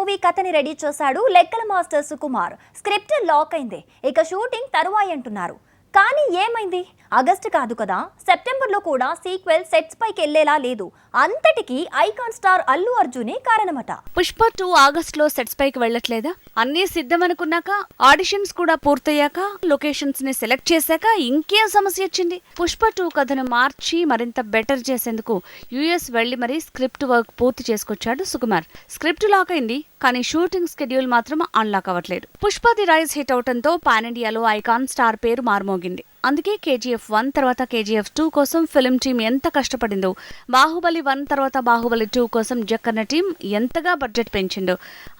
Movie కథని ready చేశాడు లెక్కల మాస్టర్ సుకుమార్. స్క్రిప్ట్ లాక్ అయింది. ఇక షూటింగ్ తరువాయి అంటున్నారు. కానీ ఏమైంది? ఆగస్టు కాదు కదా. సెప్టెంబర్లో కూడా సీక్వెల్ సెట్స్ పైకి వెళ్ళేలా లేదు. అంతటికి ఐకాన్ స్టార్ అల్లు అర్జునే కారణమట. పుష్ప టూ ఆగస్ట్లో సెట్స్ పైకి వెళ్ళట్లేదా? అన్నీ సిద్ధం అనుకున్నాక ఆడిషన్స్ కూడా పూర్తయ్యాక లొకేషన్స్ని సెలెక్ట్ చేశాక ఇంకేం సమస్య వచ్చింది? పుష్ప టూ కథను మార్చి మరింత బెటర్ చేసేందుకు యుఎస్ వెళ్ళి మరీ స్క్రిప్ట్ వర్క్ పూర్తి చేసుకొచ్చాడు సుకుమార్. స్క్రిప్ట్ లాక్ అయింది. కానీ షూటింగ్ స్కెడ్యూల్ మాత్రం అన్లాక్ అవ్వట్లేదు. పుష్పది రైజ్ హిట్ అవటంతో పాన్ ఇండియాలో ఐకాన్ స్టార్ పేరు మార్మోగింది. అందుకే కేజీఎఫ్ వన్ తర్వాత కేజీఎఫ్ టూ కోసం ఫిల్మ్ టీం ఎంత కష్టపడిందో. బాహుబలి వన్ తర్వాత బాహుబలి టూ కోసం జక్కన్న టీం ఎంతగా బడ్జెట్ పెంచిందో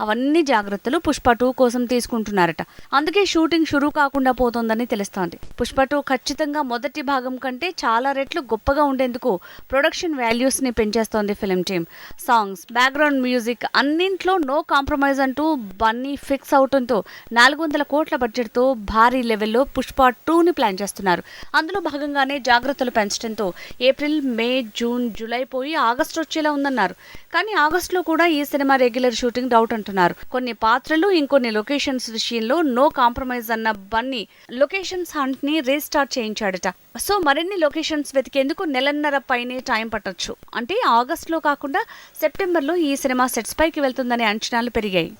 అవన్నీ జాగ్రత్తలు పుష్ప టూ కోసం తీసుకుంటున్నారట. అందుకే షూటింగ్ షురూ కాకుండా పోతోందని తెలుస్తోంది. పుష్ప టూ ఖచ్చితంగా మొదటి భాగం కంటే చాలా రెట్లు గొప్పగా ఉండేందుకు ప్రొడక్షన్ వాల్యూస్ని పెంచేస్తోంది film team. Songs background music అన్నింట్లో no compromise అంటూ బన్నీ ఫిక్స్ అవటంతో నాలుగు వందల కోట్ల బడ్జెట్తో భారీ లెవెల్లో పుష్ప టూని ప్లాన్ చేస్తున్నారు. అందులో భాగంగానే జాగ్రత్తలు పెంచడంతో ఏప్రిల్ మే జూన్ జూలై పోయి ఆగస్టు వచ్చేలా ఉందన్నారు. కానీ ఆగస్టులో కూడా ఈ సినిమా రెగ్యులర్ షూటింగ్ డౌట్ అంటున్నారు. కొన్ని పాత్రలు ఇంకొన్ని లొకేషన్స్ విషయంలో నో కాంప్రమైజ్ అన్న బన్నీ లొకేషన్స్ హంట్ని రీస్టార్ట్ చేయించాడట. సో మరిన్ని లొకేషన్స్ వెతికేందుకు నెలన్నర పైనే టైం పట్టొచ్చు. అంటే ఆగస్టులో కాకుండా సెప్టెంబర్లో ఈ సినిమా సెట్స్ పైకి వెళ్తుందనే అంచనాలు పెరిగాయి.